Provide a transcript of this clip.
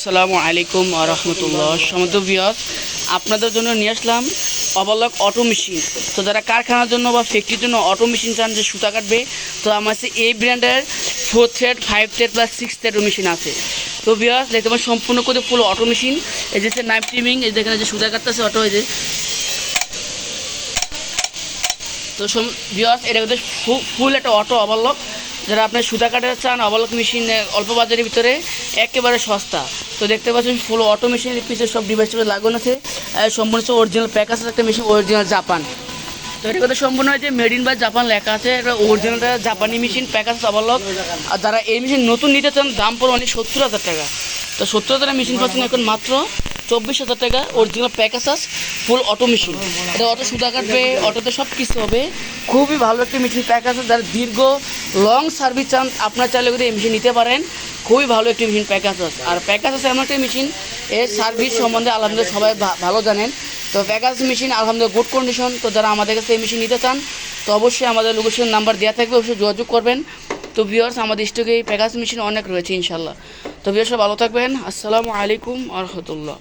আসসালামু আলাইকুম রহমতুল্লাহ। সমুদ্র বিয়স আপনাদের জন্য নিয়ে আসলাম অবলক অটো মেশিন তো যারা কারখানার জন্য বা ফ্যাক্টরির জন্য অটো মেশিন চান যে সুতা কাটবে, তো আমার কাছে এই ব্র্যান্ডের four thread five thread plus six thread machine আছে। তো বিয়স দেখতে পাবেন সম্পূর্ণ করে ফুল অটো মেশিন এই যে নাইফ ট্রিমিং এই যেখানে যে সুতা কাটতেছে অটো এই যে। তো বিয়স এটা কিন্তু ফুল একটা অটো অবলক। যারা আপনার সুতা কাটা চান, অবলক মেশিন অল্প বাজারের ভিতরে একেবারে সস্তা। তো দেখতে পাচ্ছেন ফুল অটো মেশিনের পিছনে সব ডিভাইস লাগানো আছে। সম্পূর্ণ অরিজিনাল প্যাকাস একটা মেশিন অরিজিনাল জাপান তো এটা কথা সম্পূর্ণ হয়েছে মেড ইন বাই জাপান লেখা আছে। এটা অরিজিনালটা জাপানি মেশিন প্যাকাস অবলক আর যারা এই মেশিন নতুন নিতে চান, দাম পড়ে অনেক সত্তর হাজার টাকা। তো সত্তর হাজার মেশিন পাচ্ছেন এখন মাত্র চব্বিশ হাজার টাকা original Pegasus full auto machine এটা অটো সুতা কাটবে, অটোতে সব কিছু হবে। খুবই ভালো একটি মেশিন প্যাকাসাস যারা দীর্ঘ লং সার্ভিস চান আপনার চাইলে কিন্তু এই মেশিন নিতে পারেন, খুবই ভালো একটি মেশিন প্যাকাসাস আর প্যাকাসাস এমন একটি মেশিন এর সার্ভিস সম্বন্ধে আলহামদুলিল্লাহ সবাই ভালো জানেন। তো প্যাকাস মেশিন আলহামদুলিল্লাহ গুড কন্ডিশন তো যারা আমাদের কাছে এই মেশিন নিতে চান, তো অবশ্যই আমাদের লোকেশন নাম্বার দেওয়া থাকবে, অবশ্যই যোগাযোগ করবেন। তো ভিউয়ার্স আমাদের স্টকে এই প্যাকাস মেশিন অনেক রয়েছে ইনশাল্লাহ তো ভিউয়ার্স ভালো থাকবেন। আসসালামু আলাইকুম আ রহমতুল্লাহ।